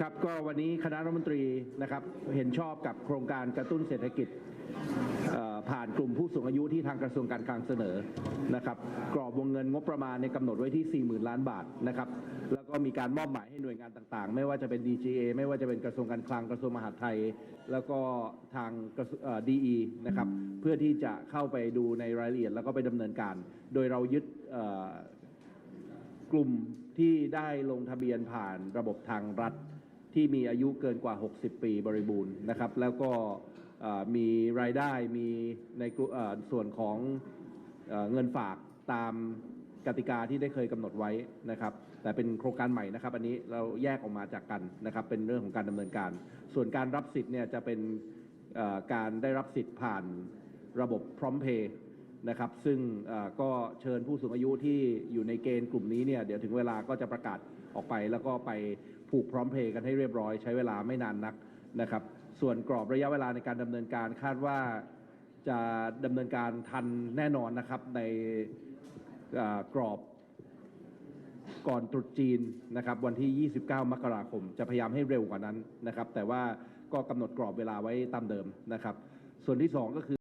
ครับก็วันนี้คณะรัฐมนตรีนะครับเห็นชอบกับโครงการกระตุ้นเศรษฐกิจผ่านกลุ่มผู้สูงอายุที่ทางกระทรวงการคลังเสนอนะครับกรอบวงเงินงบประมาณในกำหนดไว้ที่ 40,000 ล้านบาทนะครับแล้วก็มีการมอบหมายให้หน่วยงานต่างๆ ไม่ว่าจะเป็น DGA ไม่ว่าจะเป็นกระทรวงการคลังกระทรวงมหาดไทย แล้วก็ทางกระทรวงเอ่อ DE นะครับเพื่อที่จะเข้าไปดูในรายละเอียดแล้วก็ไปดำเนินการ โดยเรายึด กลุ่มที่ได้ลงทะเบียนผ่านระบบทางรัฐ ที่มีอายุเกินกว่า 60 ปีบริบูรณ์นะครับ แล้วก็มีรายได้มีในส่วนของเอเงินฝากตามกติกาที่ได้เคยกำหนดไว้นะครับ แต่เป็นโครงการใหม่นะครับ อันนี้เราแยกออกมาจากกันนะครับ เป็นเรื่องของการดำเนินการ ส่วนการรับสิทธิ์เนี่ยจะเป็นการได้รับสิทธิ์ผ่านระบบพร้อมเพย์ นะครับ ซึ่งก็เชิญผู้สูงอายุที่อยู่ในเกณฑ์กลุ่มนี้เนี่ยเดี๋ยวถึงเวลาก็จะประกาศออกไป แล้วก็ไปผูกพร้อมเพย์กันให้เรียบร้อย ใช้เวลาไม่นานนักนะครับ ส่วนกรอบระยะเวลาในการดำเนินการคาดว่าจะดำเนินการทันแน่นอนนะครับในกรอบก่อนตรุษจีนนะครับวันที่ 29 มกราคม จะพยายามให้เร็วกว่านั้นนะครับ แต่ว่าก็กำหนดกรอบเวลาไว้ตามเดิมนะครับ ส่วนที่สองก็คือ